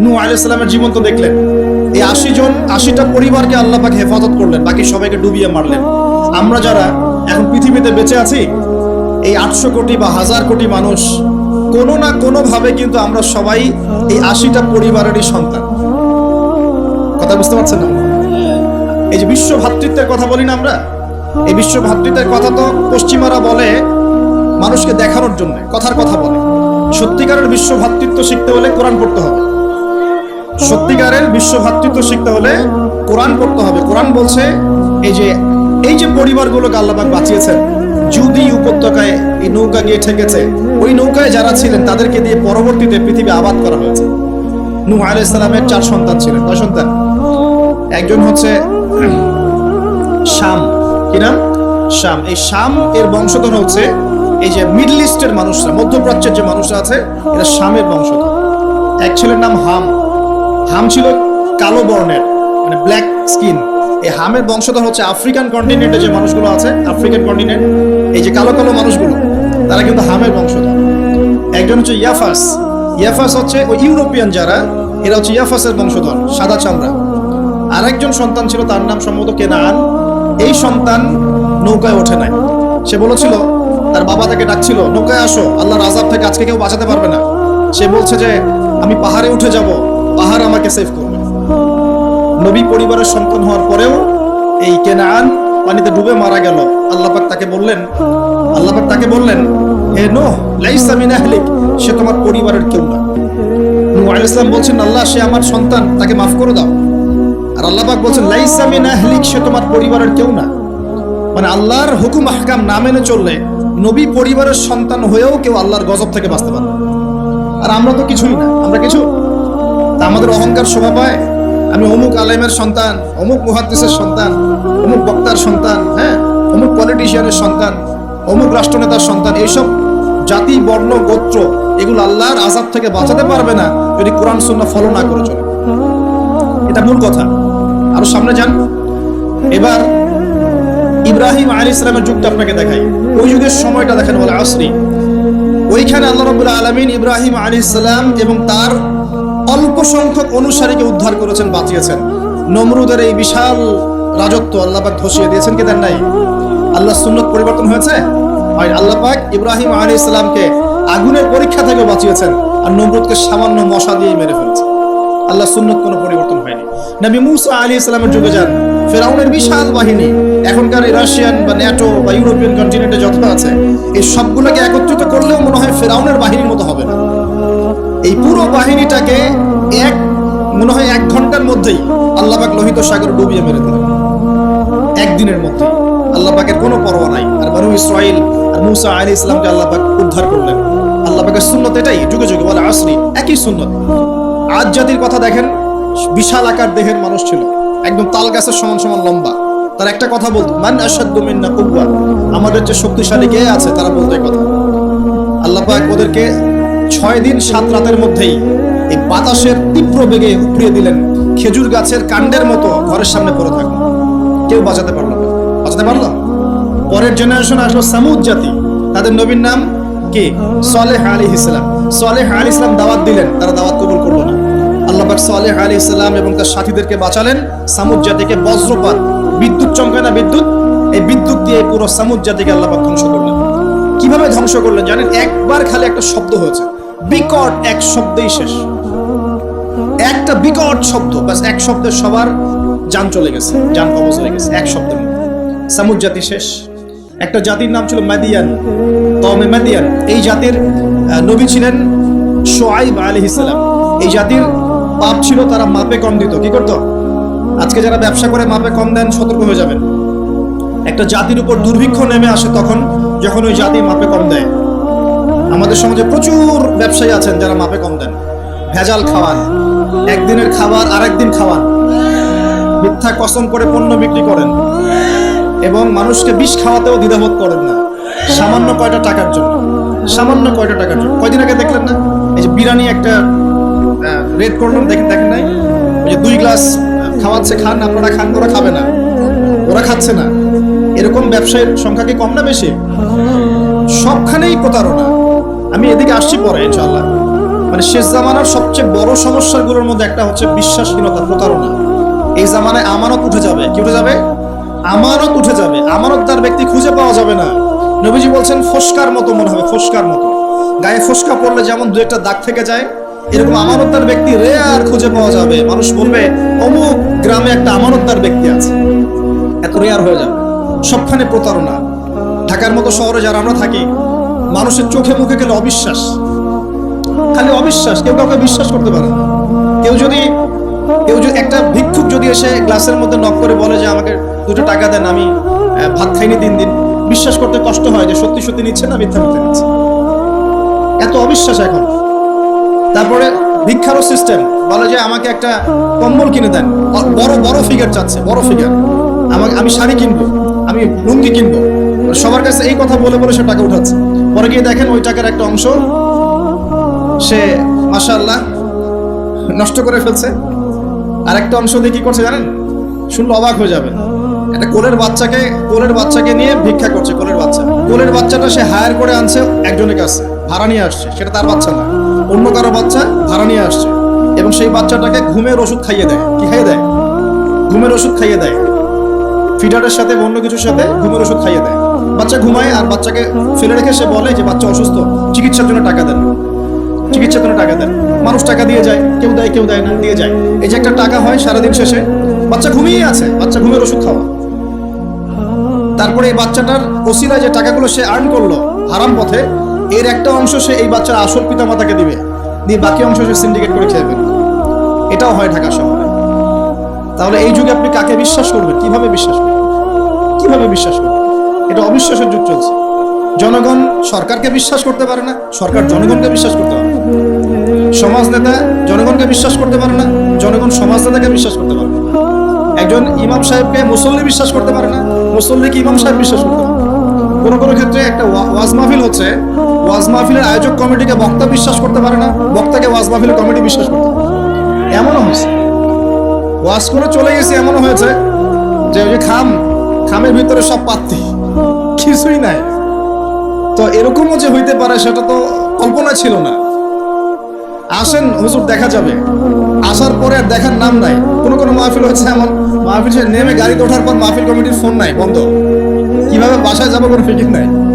নু আলাইসালামের জীবন তো দেখলেন। এই আশি জন, আশিটা পরিবারকে আল্লাহ পাক হেফাজত করলেন, বাকি সবাইকে ডুবিয়ে মারলেন। আমরা যারা এখন পৃথিবীতে বেঁচে আছি, এই আটশো কোটি বা হাজার কোটি মানুষ, কোনো না কোনো ভাবে কিন্তু আমরা সবাই এই আশিটা পরিবারেরই সন্তান। কথা বুঝতে পারছেন না? এই যে বিশ্ব ভ্রাতৃত্বের কথা বলি না আমরা? এই বিশ্ব ভাতৃত্বের কথা তো পশ্চিমারা বলে মানুষকে দেখানোর জন্য, কথার কথা বলে। সত্যিকারের বিশ্ব ভাতৃত্ব শিখতে হলে কোরআন পড়তে হবে। সত্যিকারের বিশ্ব ভ্রাতৃত্ব শিখতে হলে কোরআন পড়তে হবে। কোরআন বলছে এই যে এই যে পরিবারগুলোকে আল্লাহবাক বাঁচিয়েছেন, যদি উপত্যকায় এই নৌকা গিয়ে ঠেকেছে, ওই নৌকায় যারা ছিলেন, তাদেরকে দিয়ে পরবর্তীতে পৃথিবী আবাদ করা হয়েছে। নূহ আলাইহিস চার সন্তান ছিলেন। কয় সন্তান? একজন হচ্ছে শাম। কি নাম? শাম। এই শাম এর বংশধর হচ্ছে এই যে মিডল ইস্টের মানুষরা, মধ্যপ্রাচ্যের যে মানুষরা আছে, এরা শামের বংশধর। এক ছেলের নাম হাম। হাম ছিল কালো বর্ণের মানে ব্ল্যাক স্কিন এই হামের বংশধর হচ্ছে আফ্রিকান কন্টিনেন্টে যে মানুষগুলো আছে আফ্রিকান কন্টিনেন্ট এই যে কালো কালো মানুষগুলো, তারা কিন্তু হামের বংশধর। একজন হচ্ছে ইয়াফাস ইয়াফাস হচ্ছে ওই ইউরোপিয়ান যারা, এরা হচ্ছে ইয়াফাসের বংশধর, সাদা চামড়া। আরেকজন সন্তান ছিল, তার নাম সম্ভবত কেনান। এই সন্তান নৌকায় ওঠে নাই। সে বলেছিল, তার বাবা তাকে ডাকছিল, নৌকায় আসো, আল্লাহর আজাব থেকে আজকে কেউ বাঁচাতে পারবে না। সে বলছে যে, আমি পাহাড়ে উঠে যাব। পাহাড় আমাকে সেভ করবে। নবী পরিবারের সন্তান হওয়ার পরেও এই কেনান পানিতে ডুবে মারা গেল। আল্লাপাক তাকে বললেন আল্লাপাক তাকে বললেন, হে নো লাইসামিন সে তোমার পরিবারের কেউ না। বলছেন, আল্লাহ, সে আমার সন্তান, তাকে মাফ করে দাও। আর আল্লাহ পাক বলছেন সে তোমার পরিবারের কেউ না। মানে আল্লাহর হুকুম আহকাম না মেনে চললে নবী পরিবারের সন্তান হয়েও কেউ আল্লাহর গজব থেকে বাঁচতে পারে আর আমরা তো কিছুই না। আমরা কিছু তা আমাদের অহংকার শোভা পায় আমি অমুক আলেমের সন্তান, অমুক মুহাদ্দিসের সন্তান, অমুক বক্তার সন্তান হ্যাঁ? অমুক পলিটিশিয়ানের সন্তান, অমুক রাষ্ট্রনেতার সন্তান, এইসব জাতি, বর্ণ, গোত্র, এগুলো আল্লাহর আজাব থেকে বাঁচাতে পারবে না যদি কোরআন, সুন্নাহ ফলো না করে চলে। এটা মূল কথা। আরও সামনে যান। এবার ইব্রাহিম আলী ইসলামের যুগটা আপনাকে দেখাই। ওই যুগের সময়টা দেখেন বলে আসরি ওইখানে আল্লাহ রবুল্লাহ আলমিন ইব্রাহিম আলী ইসলাম এবং তার অল্প সংখ্যক অনুসারীকে উদ্ধার করেছেন, বাঁচিয়েছেন। নমরুদের এই বিশাল রাজত্ব আল্লাহ পাক ধসিয়ে দিয়েছেন কি দেন নাই? আল্লাহ সুন্নত পরিবর্তন হয়েছে? হয় আল্লাহ পাক ইব্রাহিম আলী ইসলামকে আগুনের পরীক্ষা থেকে বাঁচিয়েছেন আর নমরুদকে সামান্য মশা দিয়ে মেরে ফেলেছে। আল্লাহ সুন্নত কোনো পরিবর্তন হয়নি। নবী মুসা আলী ইসলামের যুগে যান, ফেরাউনের বিশাল বাহিনী, এখনকার রাশিয়ান বা ন্যাটো বা ইউরোপিয়ান কন্টিনেন্টে যত আছে, এই সবগুলোকে একত্রিত করলেও মনে হয় ফেরাউনের বাহিনীর মতো হবে না। এই পুরো বাহিনীটাকে এক, মনে হয় এক ঘণ্টার মধ্যেই আল্লাপাক লোহিত সাগর ডুবিয়ে মেরে দিলেন। একদিনের মধ্যে। আল্লাপাকের কোনো পরোয়া নাই। আর বানু ইসরাইল আর মুসা আলী ইসলামকে আল্লাপাক উদ্ধার করলেন। আল্লাপাকের সুন্নত এটাই, যুগে যুগে বলে আসরি, একই সুন্নত। আজ জাতির কথা দেখেন, বিশাল আকার দেহের মানুষ ছিল। একদম তাল গাছের সমান সমান লম্বা। তার একটা কথা বলতো, মান আসাদ্দু মিন্না কুব্বা আমাদের যে শক্তিশালী কে আছে, তারা বলতো কথা। আল্লাহ পাক ওদেরকে ছয় দিন, সাত রাতের মধ্যেই এই বাতাসের তীব্র বেগে উপড়িয়ে দিলেন খেজুর গাছের কাণ্ডের মতো ঘরের সামনে পড়ে থাকল। কেউ বাঁচাতে পারল না। বাঁচাতে পারল? পরের জেনারেশন আসলো সামুদ জাতি। তাদের নবীর নাম কি? সলেহ আলী ইসলাম। সলেহ আলী ইসলাম দাওয়াত দিলেন, তারা দাওয়াত কবুল করল না। আল্লাহ পাক সলেহ আলী ইসলাম এবং তার সাথীদেরকে বাঁচালেন। সামুদ জাতিকে বজ্রপাত, বিদ্যুৎ চমকায় না বিদ্যুৎ? এই বিদ্যুৎ দিয়ে পুরো সামুদ জাতিকে আল্লাহবাক ধ্বংস করলেন। কীভাবে ধ্বংস করলেন? জানেন, একবার খালি একটা শব্দ হয়েছে। বিকট এক শব্দেই শেষ। একটা বিকট শব্দ বাস এক শব্দে সবার যান চলে গেছে, যান কবজ হয়ে গেছে, এক শব্দের মধ্যে। সামুদ জাতি শেষ। একটা জাতির নাম ছিল মাদিয়ান। তমে মাদিয়ান, এই জাতির নবী ছিলেন সোয়াইব আলী ইসলাম এই জাতির পাপ ছিল তারা মাপে কম দিত, কি করতো? আজকে যারা ব্যবসা করে মাপে কম দেন, সতর্ক হয়ে যাবেন। একটা জাতির উপর দুর্ভিক্ষ নেমে আসে তখন, যখন ওই জাতি মাপে কম দেয়। আমাদের সমাজে প্রচুর ব্যবসায়ী আছেন যারা মাপে কম দেন। ভেজাল খাওয়ান, একদিনের খাবার আরেকদিন খাওয়ান। মিথ্যা কসম করে পণ্য বিক্রি করেন এবং মানুষকে বিষ খাওয়াতেও দ্বিধাবোধ করেন না। সামান্য কয়টা টাকার জন্য, সামান্য কয়টা টাকার জন্য। কয়দিন আগে দেখলেন না? এই যে বিরিয়ানি একটা রেড করলাম দেখেন দেখেন নাই? ওই যে দুই গ্লাস খাওয়াচ্ছে, খান, আপনারা খান, ওরা খাবে না। ওরা খাচ্ছে না। এরকম ব্যবসায়ীর সংখ্যা কি কম না বেশি? সবখানেই প্রতারণা। আমি এদিকে আসছি পরে ইনশাল্লাহ মানে শেষ জামানার সবচেয়ে বড় সমস্যাগুলোর মধ্যে একটা হচ্ছে বিশ্বাসহীনতা, প্রতারণা। এই জামানায় আমানত উঠে যাবে। কি উঠে যাবে? আমানত উঠে যাবে। আমানতদার ব্যক্তি খুঁজে পাওয়া যাবে না। নবীজি বলছেন, ফোসকার মতো মনে হবে, ফোসকার মতো। গায়ে ফোসকা পড়লে যেমন দু একটা দাগ থেকে যায়, এরকম আমানতদার ব্যক্তি রেয়ার খুঁজে পাওয়া যাবে। মানুষ বলবে, অমুক গ্রামে একটা আমানতদার ব্যক্তি আছে। এত রেয়ার হয়ে যাবে। সবখানে প্রতারণা। ঢাকার মতো শহরে যারা আমরা থাকি মানুষের চোখে মুখে গেলে অবিশ্বাস। খালি অবিশ্বাস, কেউ কাউকে বিশ্বাস করতে পারে কেউ যদি কেউ যদি, একটা ভিক্ষুক যদি এসে গ্লাসের মধ্যে নক করে বলে যে আমাকে দুটো টাকা দেন, আমি ভাত খাইনি তিন দিন, বিশ্বাস করতে কষ্ট হয় যে সত্যি সত্যি নিচ্ছে না, মিথ্যা মিথ্যা নিচ্ছে। এত অবিশ্বাস এখন। তারপরে ভিক্ষারও সিস্টেম বলে যে আমাকে একটা কম্বল কিনে দেন। বড় বড় ফিগার চাচ্ছে, বড় ফিগার আমাকে, আমি শাড়ি কিনবো, আমি লুঙ্গি কিনবো। সবার কাছে এই কথা বলে বলে সে টাকা উঠাচ্ছে। পরে গিয়ে দেখেন ওই টাকার একটা অংশ সে, মাশাআল্লাহ, নষ্ট করে ফেলছে। আর একটা অংশ দিয়ে কি করছে জানেন? শুনলে অবাক হয়ে যাবেন। একটা কোলের বাচ্চাকে কোলের বাচ্চাকে নিয়ে ভিক্ষা করছে, কোলের বাচ্চা। কোলের বাচ্চাটা সে হায়ার করে আনছে একজনের কাছে, ভাড়া নিয়ে আসছে। সেটা তার বাচ্চা না, অন্য কারও বাচ্চা ভাড়া নিয়ে আসছে। এবং সেই বাচ্চাটাকে ঘুমের ওষুধ খাইয়ে দেয়। কি খাইয়ে দেয়? ঘুমের ওষুধ খাইয়ে দেয়। ফিডারের সাথে অন্য কিছুর সাথে ঘুমের ওষুধ খাইয়ে দেয়। বাচ্চা ঘুমায় আর বাচ্চাকে ফেলে রেখে সে বলে যে, বাচ্চা অসুস্থ, চিকিৎসার জন্য টাকা দেন। চিকিৎসার জন্য টাকা দেন। মানুষ টাকা দিয়ে যায়, কেউ দেয় কেউ দেয় না, দিয়ে যায়। এই যে একটা টাকা হয় সারাদিন শেষে, বাচ্চা ঘুমিয়ে আছে, বাচ্চা ঘুমের ওষুধ খাওয়া। তারপরে এই বাচ্চাটার ওসিলায় যে টাকাগুলো সে আর্ন করল হারাম পথে, এর একটা অংশ সে এই বাচ্চার আসল পিতা মাতাকে দিবে। দিয়ে বাকি অংশ সে সিন্ডিকেট করে খেয়ে ফেলবে। এটাও হয় ঢাকা শহরে। তাহলে এই যুগে আপনি কাকে বিশ্বাস করবেন? কীভাবে বিশ্বাস করবেন? কীভাবে বিশ্বাস করবেন? এটা অবিশ্বাসের যুগ চলছে। জনগণ সরকারকে বিশ্বাস করতে পারে না, সরকার জনগণকে বিশ্বাস করতে পারে। সমাজ নেতা জনগণকে বিশ্বাস করতে পারে না, জনগণ সমাজ নেতাকে বিশ্বাস করতে পারে না। একজন ইমাম সাহেবকে মুসল্লি বিশ্বাস করতে পারে না, মুসল্লিকে ইমাম সাহেব বিশ্বাস করতে পারে কোনো কোনো ক্ষেত্রে একটা ওয়াজ মাহফিল হচ্ছে, ওয়াজ মাহফিলের আয়োজক কমিটিকে বক্তা বিশ্বাস করতে পারে না, বক্তাকে ওয়াজ মাহফিলের কমিটি বিশ্বাস করতে পারে এমনও হয়েছে। ওয়াজ করে চলে গেছে এমন হয়েছে যে ওই যে খাম, খামের ভিতরে সব পাত্তি। কিছুই নাই। তো এরকমও যে হইতে পারে, সেটা তো কল্পনা ছিল না। আসেন, হুজুর, দেখা যাবে। আসার পরে আর দেখার নাম নাই। কোনো কোনো মাহফিল হচ্ছে এমন। মাহফিল নেমে গাড়িতে ওঠার পর মাহফিল কমিটির ফোন নাই, বন্ধ। কীভাবে বাসায় যাব কোনো ফিকির নাই।